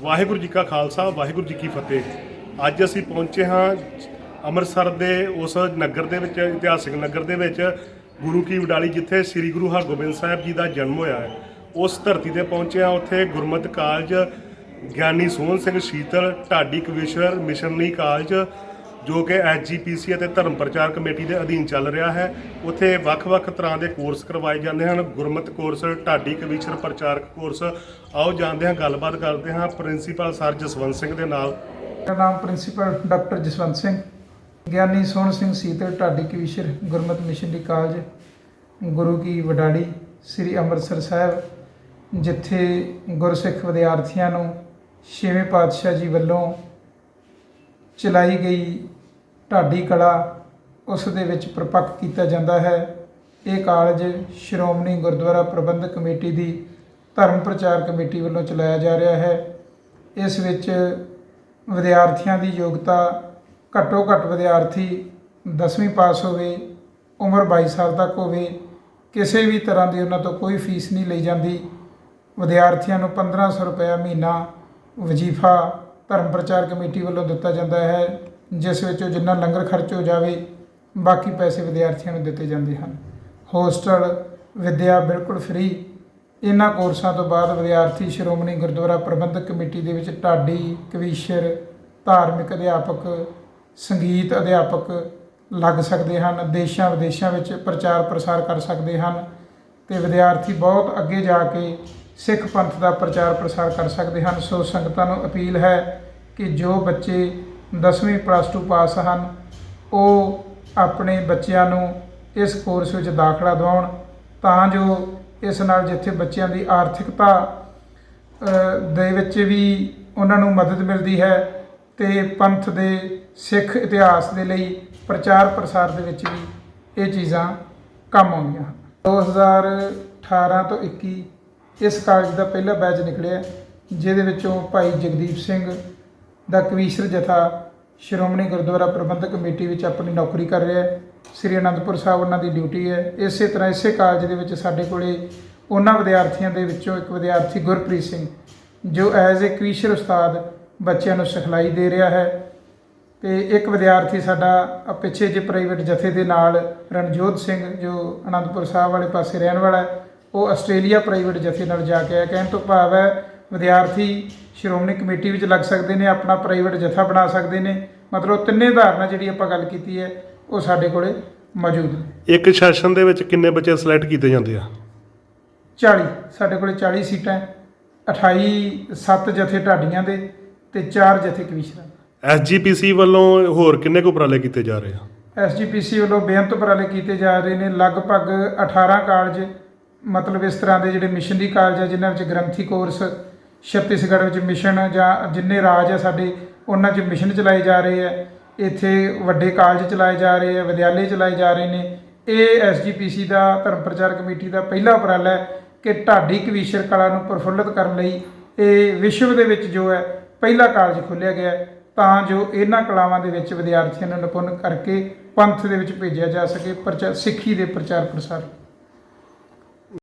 ਵਾਹਿਗੁਰੂ ਜੀ ਕਾ ਖਾਲਸਾ, ਵਾਹਿਗੁਰੂ ਜੀ ਕੀ ਫਤਿਹ। ਅੱਜ ਅਸੀਂ ਪਹੁੰਚੇ ਹਾਂ ਅੰਮ੍ਰਿਤਸਰ ਦੇ ਉਸ ਨਗਰ ਦੇ ਵਿੱਚ, ਇਤਿਹਾਸਿਕ ਨਗਰ ਦੇ ਵਿੱਚ, ਗੁਰੂ ਕੀ ਵਡਾਲੀ, ਜਿੱਥੇ ਸ੍ਰੀ ਗੁਰੂ ਹਰਗੋਬਿੰਦ ਸਾਹਿਬ ਜੀ ਦਾ ਜਨਮ ਹੋਇਆ ਹੈ। ਉਸ ਧਰਤੀ ਤੇ ਪਹੁੰਚੇ ਹਾਂ, ਉੱਥੇ ਗੁਰਮਤ ਕਾਲਜ, ਗਿਆਨੀ ਸੋਹਣ ਸਿੰਘ ਸ਼ੀਤਲ, ਢਾਡੀ ਕਵੀਸ਼ਵਰ ਮਿਸ਼ਨਰੀ ਕਾਲਜ ਜੋ ਕਿ ਐਸਜੀਪੀਸੀ ਅਤੇ ਧਰਮ ਪ੍ਰਚਾਰ ਕਮੇਟੀ ਦੇ ਅਧੀਨ ਚੱਲ ਰਿਹਾ ਹੈ। ਉੱਥੇ ਵੱਖ-ਵੱਖ ਤਰ੍ਹਾਂ ਦੇ ਕੋਰਸ ਕਰਵਾਏ ਜਾਂਦੇ ਹਨ। ਗੁਰਮਤ ਕੋਰਸ ਢਾਡੀ ਕਵੀਸ਼ਰ ਪ੍ਰਚਾਰਕ ਕੋਰਸ ਆਓ ਜਾਣਦੇ ਹਾਂ, ਗੱਲਬਾਤ ਕਰਦੇ ਹਾਂ ਪ੍ਰਿੰਸੀਪਲ ਸਰ ਜਸਵੰਤ ਸਿੰਘ ਦੇ ਨਾਲ। ਮੇਰਾ ਨਾਮ principal doctor Jaswant Singh. Giani Sohan Singh Seetal Dhadi Kavishar Gurmat missionary college. Guru Ki Wadali Sri Amritsar Sahib, ਜਿੱਥੇ ਗੁਰਸਿੱਖ ਵਿਦਿਆਰਥੀਆਂ ਨੂੰ ਛੇਵੇਂ ਪਾਤਸ਼ਾਹ ਜੀ ਵੱਲੋਂ ਚਲਾਈ ਗਈ ਢਾਡੀ ਕਲਾ ਉਸ ਦੇ ਵਿੱਚ ਪ੍ਰਪੱਕ ਕੀਤਾ ਜਾਂਦਾ ਹੈ। ਇਹ ਕਾਲਜ ਸ਼੍ਰੋਮਣੀ ਗੁਰਦੁਆਰਾ ਪ੍ਰਬੰਧਕ ਕਮੇਟੀ ਦੀ ਧਰਮ ਪ੍ਰਚਾਰ ਕਮੇਟੀ ਵੱਲੋਂ ਚਲਾਇਆ ਜਾ ਰਿਹਾ ਹੈ। ਇਸ ਵਿੱਚ ਵਿਦਿਆਰਥੀਆਂ ਦੀ ਯੋਗਤਾ ਘੱਟੋ ਘੱਟ ਵਿਦਿਆਰਥੀ 10ਵੀਂ ਪਾਸ ਹੋਵੇ, ਉਮਰ 22 ਸਾਲ ਤੱਕ ਹੋਵੇ, ਕਿਸੇ ਵੀ ਤਰ੍ਹਾਂ ਦੀ ਉਹਨਾਂ ਤੋਂ ਕੋਈ ਫੀਸ ਨਹੀਂ ਲਈ ਜਾਂਦੀ। ਵਿਦਿਆਰਥੀਆਂ ਨੂੰ 1500 ਰੁਪਏ ਮਹੀਨਾ ਵਜ਼ੀਫਾ ਧਰਮ ਪ੍ਰਚਾਰ ਕਮੇਟੀ ਵੱਲੋਂ ਦਿੱਤਾ ਜਾਂਦਾ ਹੈ। ਜਿਸ ਵਿੱਚੋਂ ਜਿੰਨਾ ਲੰਗਰ ਖਰਚ ਹੋ ਜਾਵੇ, ਬਾਕੀ ਪੈਸੇ ਵਿਦਿਆਰਥੀਆਂ ਨੂੰ ਦਿੱਤੇ ਜਾਂਦੇ ਹਨ। ਹੋਸਟਲ, ਵਿੱਦਿਆ ਬਿਲਕੁਲ ਫ੍ਰੀ ਇਹਨਾਂ ਕੋਰਸਾਂ ਤੋਂ ਬਾਅਦ ਵਿਦਿਆਰਥੀ ਸ਼੍ਰੋਮਣੀ ਗੁਰਦੁਆਰਾ ਪ੍ਰਬੰਧਕ ਕਮੇਟੀ ਦੇ ਵਿੱਚ ਢਾਡੀ, ਕਵੀਸ਼ਰ, ਧਾਰਮਿਕ ਅਧਿਆਪਕ, ਸੰਗੀਤ ਅਧਿਆਪਕ ਲੱਗ ਸਕਦੇ ਹਨ। ਦੇਸ਼ਾਂ ਵਿਦੇਸ਼ਾਂ ਵਿੱਚ ਪ੍ਰਚਾਰ ਪ੍ਰਸਾਰ ਕਰ ਸਕਦੇ ਹਨ ਤੇ ਵਿਦਿਆਰਥੀ ਬਹੁਤ ਅੱਗੇ ਜਾ ਕੇ ਸਿੱਖ ਪੰਥ ਦਾ ਪ੍ਰਚਾਰ ਪ੍ਰਸਾਰ ਕਰ ਸਕਦੇ ਹਨ। ਸੋ ਸੰਗਤਾਂ ਨੂੰ ਅਪੀਲ ਹੈ ਕਿ ਜੋ ਬੱਚੇ 10ਵੀਂ ਪਲੱਸ 2 ਪਾਸ ਹਨ। ਉਹ ਆਪਣੇ ਬੱਚਿਆਂ ਨੂੰ ਇਸ ਕੋਰਸ ਵਿੱਚ ਦਾਖਲਾ ਦਿਵਾਉਣ ਤਾਂ ਜੋ ਇਸ ਨਾਲ ਜਿੱਥੇ ਬੱਚਿਆਂ ਦੀ ਆਰਥਿਕਤਾ ਦੇ ਵਿੱਚ ਵੀ ਉਹਨਾਂ ਨੂੰ ਮਦਦ ਮਿਲਦੀ ਹੈ ਤੇ ਪੰਥ ਦੇ ਸਿੱਖ ਇਤਿਹਾਸ ਦੇ ਲਈ ਪ੍ਰਚਾਰ ਪ੍ਰਸਾਰ ਦੇ ਵਿੱਚ ਵੀ ਇਹ ਚੀਜ਼ਾਂ ਕੰਮ ਆਉਂਦੀਆਂ ਹਨ। 2018 ਤੋਂ 21 ਇਸ ਕਾਲਜ ਦਾ ਪਹਿਲਾ ਬੈਚ ਨਿਕਲਿਆ, ਜਿਹਦੇ ਵਿੱਚੋਂ ਭਾਈ ਜਗਦੀਪ ਸਿੰਘ ਦਾ ਕਵੀਸ਼ਰ ਜਥਾ ਸ਼੍ਰੋਮਣੀ ਗੁਰਦੁਆਰਾ ਪ੍ਰਬੰਧਕ ਕਮੇਟੀ ਵਿੱਚ ਆਪਣੀ ਨੌਕਰੀ ਕਰ ਰਿਹਾ ਹੈ। ਸ੍ਰੀ ਅਨੰਦਪੁਰ ਸਾਹਿਬ ਉਹਨਾਂ ਦੀ ਡਿਊਟੀ ਹੈ। ਇਸੇ ਤਰ੍ਹਾਂ ਇਸੇ ਕਾਲਜ ਦੇ ਵਿੱਚ ਸਾਡੇ ਕੋਲੇ ਉਹਨਾਂ ਵਿਦਿਆਰਥੀਆਂ ਦੇ ਵਿੱਚੋਂ ਇੱਕ ਵਿਦਿਆਰਥੀ ਗੁਰਪ੍ਰੀਤ ਸਿੰਘ, ਜੋ ਐਜ਼ ਏ ਕਵੀਸ਼ਰ ਉਸਤਾਦ ਬੱਚਿਆਂ ਨੂੰ ਸਿਖਲਾਈ ਦੇ ਰਿਹਾ ਹੈ। ਤੇ ਇੱਕ ਵਿਦਿਆਰਥੀ ਸਾਡਾ ਪਿੱਛੇ ਜੇ ਪ੍ਰਾਈਵੇਟ ਜਥੇ ਦੇ ਨਾਲ ਰਣਜੋਤ ਸਿੰਘ, ਜੋ ਅਨੰਦਪੁਰ ਸਾਹਿਬ ਵਾਲੇ ਪਾਸੇ ਰਹਿਣ ਵਾਲਾ ਹੈ, ਉਹ ਆਸਟ੍ਰੇਲੀਆ ਪ੍ਰਾਈਵੇਟ ਜਥੇ ਨਾਲ ਜਾ ਕੇ ਆਇਆ। ਕਹਿਣ ਤੋਂ ਭਾਵ ਹੈ ਵਿਦਿਆਰਥੀ ਸ਼੍ਰੋਮਣੀ ਕਮੇਟੀ ਵਿੱਚ ਲੱਗ ਸਕਦੇ ਨੇ ਆਪਣਾ ਪ੍ਰਾਈਵੇਟ ਜਥਾ ਬਣਾ ਸਕਦੇ ਨੇ। ਮਤਲਬ ਤਿੰਨੇ ਧਾਰਨਾ ਜਿਹੜੀ ਆਪਾਂ ਗੱਲ ਕੀਤੀ ਹੈ ਉਹ ਸਾਡੇ ਕੋਲੇ ਮੌਜੂਦ ਨੇ। ਇੱਕ ਸੈਸ਼ਨ ਦੇ ਵਿੱਚ ਕਿੰਨੇ ਬੱਚੇ ਸਿਲੈਕਟ ਕੀਤੇ ਜਾਂਦੇ ਆ? 40 ਸਾਡੇ ਕੋਲੇ 40 ਸੀਟਾਂ ਹੈ। 28 7 ਜਥੇ ਢਾਡੀਆਂ ਦੇ ਤੇ 4 ਜਥੇ ਦੇ ਐਸਜੀਪੀਸੀ ਵੱਲੋਂ ਹੋਰ ਕਿੰਨੇ ਕੁ ਉਪਰਾਲੇ ਕੀਤੇ ਜਾ ਰਹੇ ਆ? ਐਸਜੀਪੀਸੀ ਵੱਲੋਂ ਬੇਅੰਤ ਉਪਰਾਲੇ ਕੀਤੇ ਜਾ ਰਹੇ ਨੇ। ਲਗਭਗ 18 ਕਾਲਜ ਮਤਲਬ ਇਸ ਤਰ੍ਹਾਂ ਦੇ ਜਿਹੜੇ ਮਿਸ਼ਨਰੀ ਕਾਲਜ ਆ ਜਿਨ੍ਹਾਂ ਵਿੱਚ ਗ੍ਰੰਥੀ ਕੋਰਸ ਛੱਤੀਸਗੜ੍ਹ ਵਿੱਚ ਮਿਸ਼ਨ ਜਾਂ ਜਿੰਨੇ ਰਾਜ ਆ ਸਾਡੇ, ਉਹਨਾਂ 'ਚ ਮਿਸ਼ਨ ਚਲਾਏ ਜਾ ਰਹੇ ਆ। ਇੱਥੇ ਵੱਡੇ ਕਾਲਜ ਚਲਾਏ ਜਾ ਰਹੇ ਆ, ਵਿਦਿਆਲੇ ਚਲਾਏ ਜਾ ਰਹੇ ਨੇ। ਇਹ ਐਸਜੀਪੀਸੀ ਦਾ, ਧਰਮ ਪ੍ਰਚਾਰ ਕਮੇਟੀ ਦਾ ਪਹਿਲਾ ਉਪਰਾਲਾ ਹੈ ਕਿ ਢਾਡੀ ਕਵੀਸ਼ਰ ਕਲਾ ਨੂੰ ਪ੍ਰਫੁੱਲਤ ਕਰਨ ਲਈ ਇਹ ਵਿਸ਼ਵ ਦੇ ਵਿੱਚ ਜੋ ਹੈ, ਪਹਿਲਾ ਕਾਲਜ ਖੋਲ੍ਹਿਆ ਗਿਆ ਤਾਂ ਜੋ ਇਹਨਾਂ ਕਲਾਵਾਂ ਦੇ ਵਿੱਚ ਵਿਦਿਆਰਥੀਆਂ ਨੂੰ ਨਿਪੁੰਨ ਕਰਕੇ ਪੰਥ ਦੇ ਵਿੱਚ ਭੇਜਿਆ ਜਾ ਸਕੇ ਪ੍ਰਚਾਰ ਸਿੱਖੀ ਦੇ ਪ੍ਰਚਾਰ ਪ੍ਰਸਾਰ